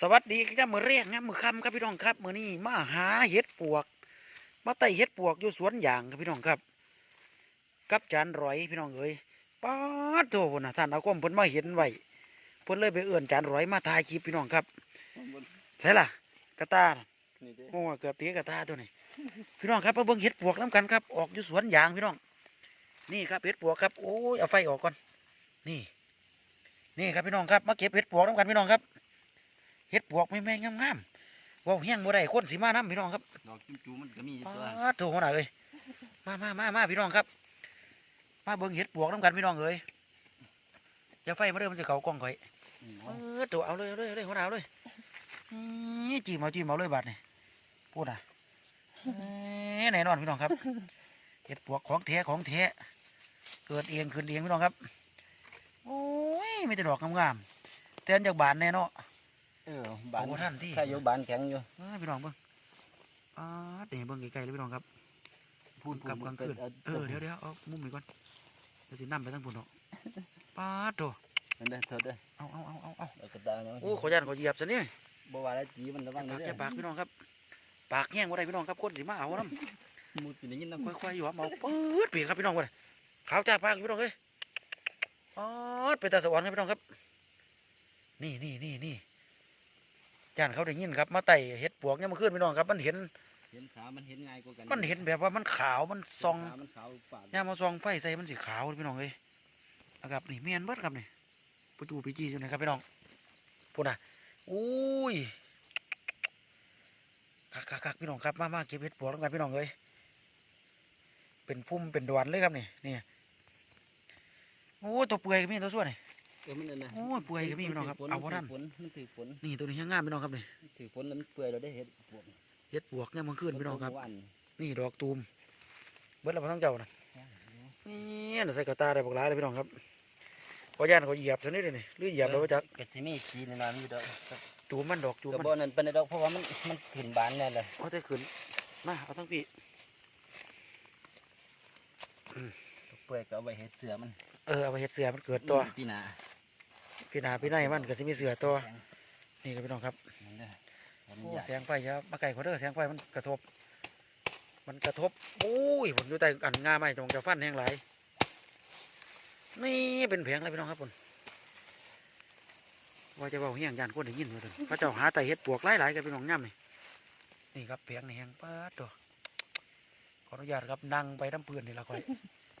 สวัสดีครับมือเรียกนะมือคำครับพี่น้องครับมือนี้มาหาเห็ดปวก มาไต่เห็ดปวกอยู่สวนยางครับพี่น้องครับ กับจานร้อยพี่น้องเอ้ยป้าดโถพุ่นนะท่านเอาความเพิ่นมาเห็นไว้เพิ่นเลยไปเอื้อนจานร้อยมาถ่ายคลิปพี่น้องครับใช่ล่ะกระตาน่ะนี่เด้โอ้เกือบตีกระตาตัวนี้พี่น้องครับมาเบิ่งเห็ดปวกน้ำกันครับออกอยู่สวนยางพี่น้อง นี่ครับเห็ดปวกครับโอ้ยเอาไฟออกก่อน นี่ นี่ครับพี่น้องครับมาเก็บเห็ดปวกน้ำกันพี่น้องครับ เห็ดปวกไม่แม่งงามๆเว่าเฮี้ยงบ่ได้คนสีมาน้ำพี่น้องครับดอกจิ้มจูมันก็มีอยู่ปตัวาดโถูกขนาดเลยมามามามาพี่น้องครับ มาเบิ่งเห็ดปวกน้ำกันพี่น้องเอ้ยอย่าไฟมาเด้อมันจะเขากล้องข่อยอืมเออตัวเอาเลยเอาเลยเอาเลยหัวหนาวเลยนี่จีมเอาจีมเอาเลยบาดนี่พูดอะเอ้ยแน่นอนพี่น้องครับเห็ดปวกของแท้ของแท้เกิดเองขึ้นเองพี่น้องครับ โอ้ยไม่แต่ดอกงามๆแต่อันจากบานแน่เนาะ เออบ้านโอ้ท่านที่ ถ้าอยู่บ้านแข็งอยู่เอ้ยพี่น้องเบิ่งอ่าเดี๋ยวเบิ่งไกลๆเลยพี่น้องครับ พูดกับกลางคืน เออเดี๋ยวเดี๋ยวเอามุมนี้ก่อนเดี๋ยวสินั่ไปทั้งพุ่นเนาะป้าดโตนั่นเด้อเธอเด้อเอาเอาเอาเอาเอาเอากระตาเนาะโอ้ขอยันขอเหยียบซะนี่บ่ว่าแล้วจีมันระวังปากเด้แค่อปากพี่น้องครับ ปากแห้งบ่ได้พี่น้องครับคนสิมาเอาน้มูสิได้ยินน้ำำค่อยๆอยู่ครับเอาปื๊ดปีกครับพี่น้องเว้ยขาวจ้าปากพี่น้องเอ้ยป๊ดไปตาสวรรค์ครับพี่น้องครับ นี่นี่นี่นี่ จานเขาได้ยินครับ มาไต่เห็ดปวกเนี่ยามมาขึ้นพี่น้องครับ มันเห็น เห็นขามันเห็นง่ายกว่ากันมันเห็นแบบว่ามันขาว มันส่องขามันขาวปาดย่ามมาส่องไฟใส่มันสีขาวเลยพี่น้องเอ้ยนะครับนี่เมียนเบิดครับนี่ปูจูปีจีอยู่ไหนครับพี่น้องพูดนะอุ้ยคักคักคักพี่น้องครับ มามาเก็บเห็ดปวกแล้วกันพี่น้องเอ้ยเป็นพุ่มเป็นดวนเลยครับนี่นี่โอ้ตัวเปื่อยก็มีตัวส่วนนี่ เออมันนั่นน่ะโอ้ยเปื่อยก็มีพี่น้องครับมัเอาบ่ทันถืฝนมันถือฝนนี่ตัวนี้ยังงามพี่น้องครับนี่มันถือฝนแล้วมันเปื่อยเราได้เห็ดปวกเห็ดปวกเนี่ยมันขึ้นพี่น้องครับวันนี่ดอกตูม เบิดแล้วมาทั้งเจ้านะนี่น่ะใส่กระตาได้บอกหลายเลยพี่น้องครับขอย่านเขาเหยียบซะนิดเลยนี่หรือเหยียบแล้วจักกระสิมีขีนนอนอยู่ดอกจูบมันดอกจูบกระมันบ่นั่นเป็นดอกเพราะว่ามันมันขึ้นบานแน่เลยเอาแต่ขึ้นมาเอาทั้งปีเปื่อยก็เอาไว้เห็ดเสือมัน เออเอาไปเห็ดเสือมันเกิดตัวปีหน้า พี่นาพี่นายมันก็สิมีเสือตัว นี่ครับพี่น้องครับนั่นเด้อมันโอ้ยากแสงไฟจะมาไก่ขอเด้อแสงไฟมันกระทบ มันกระทบโอ้ยผมอยู่ใต้อันงาไม้ตรงจะฟันแห้งไหลายนี่เป็นแผงเลยพี่น้องครับผมว่าจะเบาเฮี้ยงยานคนได้ยินมาถึงพระเจ้าหาแต่เห็ดปวกหลายๆกับพี่น้องย่ำนี่นี่ครับแผงนี่แห้งป้าดตัวขออนุญาตครับนั่งไปน้ำปืนนี่ละค่อย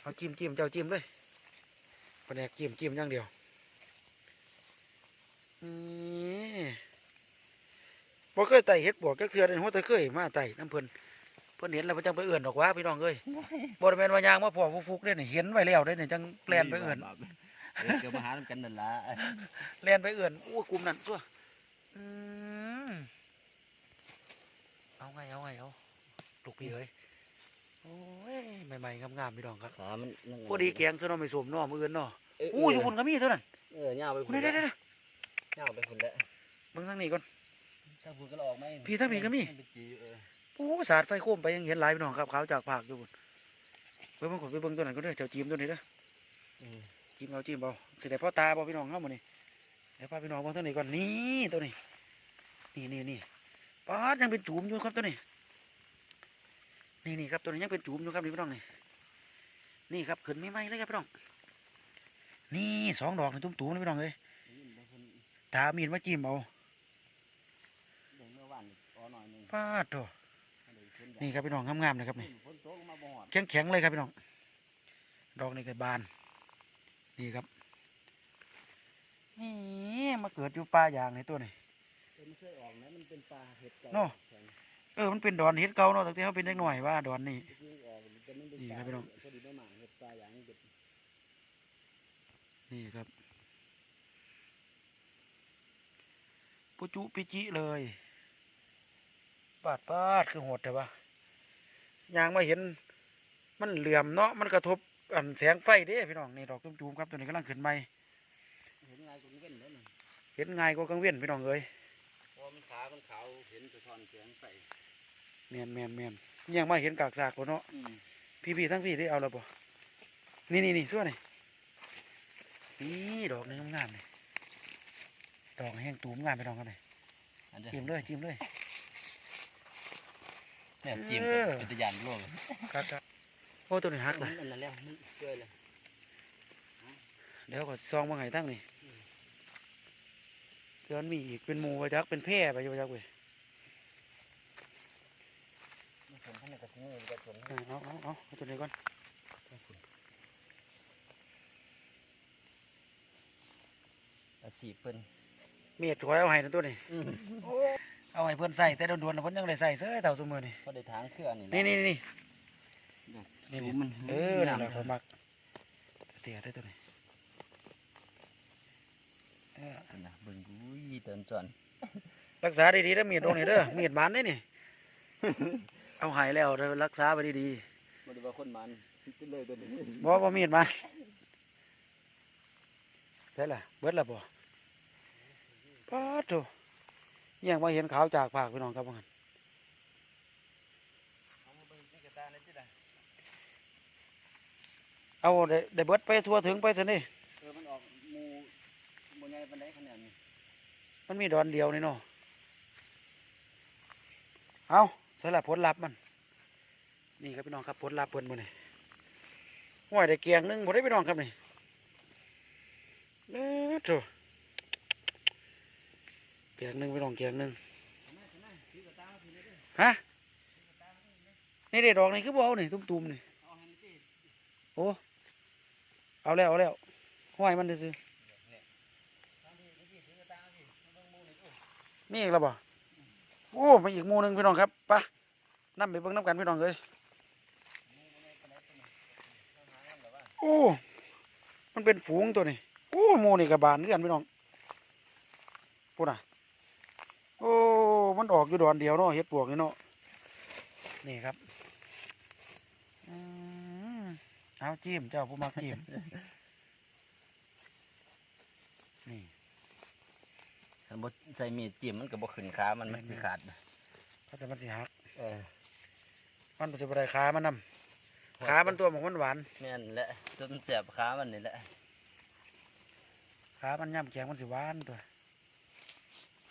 เอาจิ้มจิ้มเจ้าจิ้มเลยแผนกจิ้มจิ้มอย่างเดียวนี่ บ่เคยไต่เห็ดปวกจักเทือเลยหัวแต่เคยมาไต่น้ำเพิ่นเพิ่นเห็นแล้วเพิ่นจังไปเอื่นดอกว่าพี่น้องเอ้ยบ่ได้แม่นว่ายางมาพ่อผู้ฟุกเด้นี่เห็นไว้แล้วเด้นี่จังแปลนไปเอื่นเออเกี่ยวมาหาน้ำกันนั่นล่ะแลนไปเอื่นอู้กลุ่มนั่นซัวอืมเอาไงเอาไงเอาลูกพี่เอ้ยโอ้ยใหม่ๆงามๆพี่น้องครับขามันนั่นพอดีแกงซะเนาะไม่สมเนาะมื้ออื่นเนาะเอออู้อยู่พุ่นก็มีเท่านั้นเออย่าไปพุ่นนี่แล้ว เด้อย่าไปพุ่นแล้วๆเบิ่งทางนี้ก่อนถ้าพุ่นก็ออกไหมพี่ถ้ามีก็มีนเป็นจีเอออู้สาดไฟโคมไปยังเห็นหลายพี่น้องครับขาวจากภาคอยู่พุ่นไปเบิ่งก่อนไปเบิ่งตัวนั้นก็ได้อเจ้าจีมตัวนี้เด้ออืมจีมเอาจีมเอาสิได้พ่อตาบ่พี่น้องเฮามื้อนี้เดี๋ยวพาพี่น้องเบิ่งตัวนี้ก่อนนี่ตัวนี้ นี่นี่นี่ปาดยังเป็นจูมอยู่ครับตัวนี้ นี่นี่ครับตัวนี้ยังเป็นจูมอยู่ครับนี่พี่น้องนี่นี่ครับขึ้นไม่ไหมเลยครับพี่น้อง นี่สองดอกนี่ตุ้มๆเลยพี่น้องเอ้ย ตามีดมาจิ้มเอาได้เมื่อวานนี่อ๋อหน่อยหนึงปาดโถได้เพิ่นนี่ครับพี่น้องงามๆเลยครับนี่ฝนตกมาบ่ฮอดแข็งแข็งๆเลยครับพี่น้องดอกนี่ก็บานนี่ครับนี่มาเกิดอยู่ป่าอย่างในตัวนี่เพิ่นเคยออกนะมันเป็นปลาเห็ดเก่าเนาะแข็งเออมันเป็นดอนเฮ็ดเก่าเนาะตั้งแต่เขาเป็นเด็กหน่อยว่าดอนนี่เพิ่งออกแต่มันเป็นนี่ปครัลาบพี่น้องพอดีได้หมาเห็ดปลาอย่างนี้เด็ดนี่ครับ ปุจุปิจิเลยปาดปาดคือโหดแต่ว่ายางมาเห็น มันเหลื่อมเนาะมันกระทบอันแสงไฟเด้พี่น้องนี่ดอกจุ่มๆครับตัวนี้กำลังขึ้นใหม่เห็นง่ายกว่านี้กันแล้วนี่เห็นง่ายกว่ากังเวียนพี่น้องเอ้ยเพราะมันขามันขาวเห็นสะท้อนแสงไฟแมนแมนแมนยังมาเห็นกากสากแล้วเนาะอืมพี่พี่ทั้งพี่ได้เอาแล้วบ่นี่นี่นี่ส่วนนี่นี่ดอกนี้งามๆนี่ ดอกแห้งตูมงามไปดอกกันเลยอันเด้อจิ้มเลยจิ้มเลย เนี่ยจิ้มเออเป็นตะยานโลกครับครับโอ้ตัวนี้หักมัเลยนอันนั้นแล้วมันช่วยเลยเดี๋ยวก็ซองมาให้ตั้งนี่เตือนมีอีกเป็นหมูไปจักเป็นแพร่ไปอยู่จักเว้ยมันผลท่านกระทิ้งเลยกระสนเอาเอาเอาเอาเอาตัวนี้ก่อนอาสีเพิ่น เมียดถอยเอาให้นะตัวนี้เอาให้เพื่อนใส่แต่โดนๆนะเพื่อนยังได้ใส่เสื้อเต่าสมือนี่ก็ได้ทางเครื่องนี่นี่นี่นี่นี่นี่มันเออนั่นแหละคนมักเสียได้ตัวนี้เออนะเบิ่งอุ้ยเติมจอนรักษาดีๆแล้วมีดตรงนี้เด้อมีดมันได้นี่เอาหายแล้วเด้อรักษาไปดีบ่ได้ว่าคนมันขึ้นเลยตัวนี้ๆบ่บ่มีดมันใช่ล่ะเบิดละบ่ ปาดโถยังมาเห็นขาวจากปากพี่น้องครับว่างั้นเอามาเบิ่งนี่กระตาในที่ใดเอาได้ได้เบิดไปทั่วถึงไปซะนี่เออมันออกหมูหมูใหญ่ปานใดขนาดนี้มันมีดอนเดียวนี่เนาะเอาใช่ล่ะผลลัพธ์มัน นี่ครับพี่น้องครับผลลัพธ์เพิ่นบ่นี่ห้อยได้เกียงหนึงบ่ได้พี่น้องครับนี่เด้อโถเกียงหนึ่งพี่น้องเกียงหนึ่งฮะนี่เด็ดดอกนี่คือบ่เอานี่ตุ้มๆนี่เอาให้มันสิโอ้เอาแล้วเอาแล้วห้อยมันซื้อทางนี้นี่ถือกราสิมาเบิ่งหมูนี่โอ้ๆมีอีกแล้วบ่โอ้มาอีกมูนึงพี่น้องครับปะนํไปเบิ่งน้ำกันพี่น้องเอ้ยหมูบ่ใหญ่ปานใดตัวนี้ต้องหาเงินแบบว่าโอ้มันเป็นฝูงตัวนี้โอ้มูนี่กับบานเรื่อนพี่น้องพูดน่ะ มันออกอยู่ดอนเดียวเนาะเฮ็ดปวกนี่เนาะนี่ครับอืมเอาจิ้มเจ้าผู้มักจิ้มนี่คันบ่ใส่มีดจิ้มมันก็บ่ขึ้นขามันมันสิขาดก็จะมันสิหักเออมันบ่สิบ่ได้ขามันนำขามันตัวของมันหวานแม่นแหละจนเสียบขามันนี่แหละขามันย่ำแข็งมันสิหวานตัว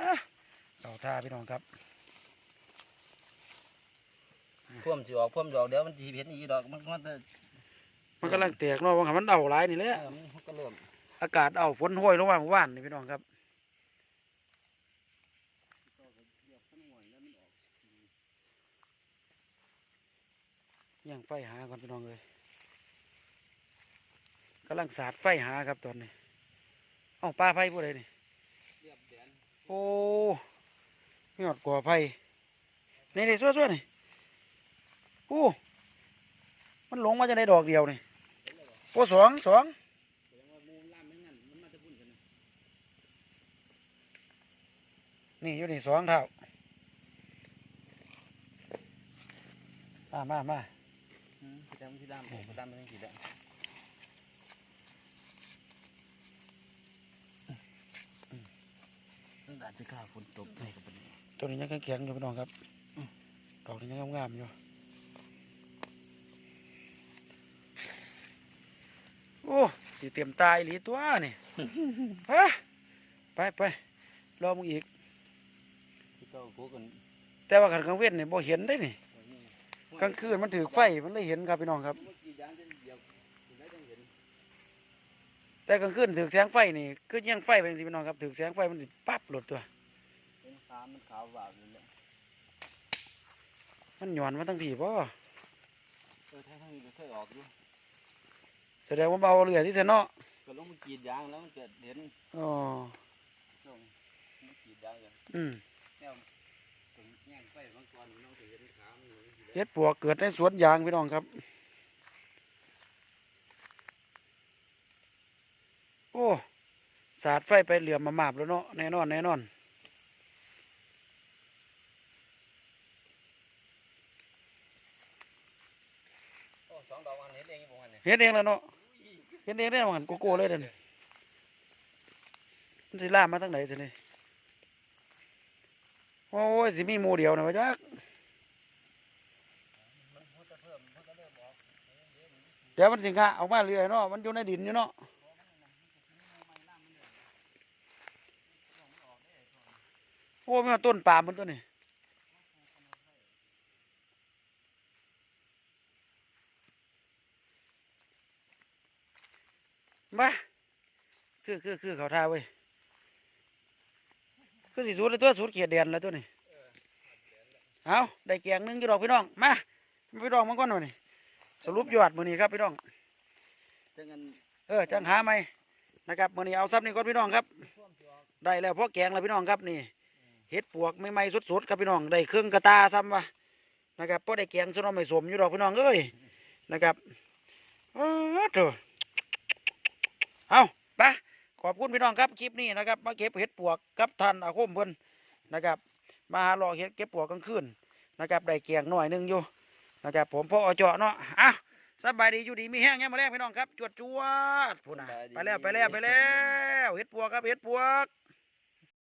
อะ เอาท่าพี่น้องครับพ่วมสิออกพ่วมสิออกเดี๋ยวมันสิเห็นอีกดอกมันมันจะมันกำลังแตกเนาะว่าหันมันเอาหลายนี่แหละเออมันก็เริ่มอากาศเอาฝนห้อยลงมาเมื่อวานนี่พี่น้องครับย่างไฟหาก่อนพี่น้องเลยกำลังสาดไฟหาครับตอนนี้ เอ้าปลาไฟผู้ใดนี่เรียบแดนโอ้ มีหอดก่อไฟนี่นี่ซัวๆนี่โอ้มันหลงมาจะได้ดอกเดียวนี่โอ้สองสองแสดงว่าหมูล่ามไม่งั้นมันมาจะพุ่นกันนะนี่อยู่นี่สองเท่ามามามาอืมสีดำสีดำผมสีดำเป็นสีดำมันอาจจะกล้าฝนตกให้กับมัน ตัวนี้ยังแข็งๆอยู่พี่น้องครับดอกนี้ยังงามๆอยู่โอ้สีเตรียมตายหลีตัวนี่ฮะไปไปรอมึงอีกที่เจ้าพวกกันแต่ว่าขันกลางเว้นนี่บ่เห็นได้นี่กลางคืนมันถือไฟมันเลยเห็นครับพี่น้องครับเมื่อกี้ยางจะเหยียบถึงได้ต้องเห็นแต่กลางคืนถือแสงไฟนี่คือยังไฟไปจังซี่พี่น้องครับถือแสงไฟมันสิปั๊บหลดตัวเป็น ขามันขาววาวเลยแหละมันหย่อนมาตั้งผีบ่เออถ้าทางนี้ก็เคยออกอยู่แสดงว่าเบาเรือที่เสนเนาะก็ลงมากรีดยางแล้วมันเกิดเห็นอ๋อลงมันกรีดยางกันอืมแนวตรงแง่งไฟบางตอนน้องจะเห็นขามันอยู่ที่เฮ็ดปวกเกิดในสวนยางพี่น้องครับ โอ้สาดไฟไปเหลือมมามาบแล้วเนาะแน่นอนแน่นอน โอ้สองดอกมัน เห็นเองผมอันนี้เฮ็ดเองแล้วเนาะเฮ็ดเองได้มันโกโก้เลยเด่นมันสิล่ามมาทางไหนสินี่โอ้ยสิมีหมูเดียวนะวะจักมันพูดจะเพิ่มมันก็เดี๋ยวมันสิงะออกมาเรื่อยเนาะมันอยู่ในดินอยู่เนาะโอ้มีมาต้นปาล์มบนต้นนี่มา คือคือคือเขาท่าเว้ยคือสิสูดเลยตัวสูดเขียดแดนแล้วตัวนี้เอาได้แกงหนึงอยู่ดอกพี่น้องมาพี่น้องมันก่อนหน่อยนี่สรุปยอดมือนี้ครับพี่น้องจังงั้นเออจังหาไหมนะครับมือนี้เอาซับนี่ก่อนพี่น้องครับ ได้แล้วพอแกงแล้วพี่น้องครับนี่เห็ดปวกไม่ไหม้สดๆครับพี่น้องได้เครื่องกระตาซ้ำวะนะครับพอได้แกงซะเน้องไม่สมอยู่ดอกพี่น้องเอ้ยนะครับอ้าวเถอะเอาไป ขอบคุณพี่น้องครับคลิปนี้นะครับ มาเก็บเห็ดปวกกับท่านอาคมเพิ่นนะครับ มาหาหลอกเห็ดเก็บปวกกลางคืนนะครับได้เกียงหน่อยหนึงอยู่นะครับผมพ่อเจาะเนาะอะสบายดีอยู่ดีมีแห้งแง่มาแรกพี่น้องครับ จวดจวดพูดนะไปแล้วไปแล้วไปแล้วเห็ดปวกครับเห็ดปวก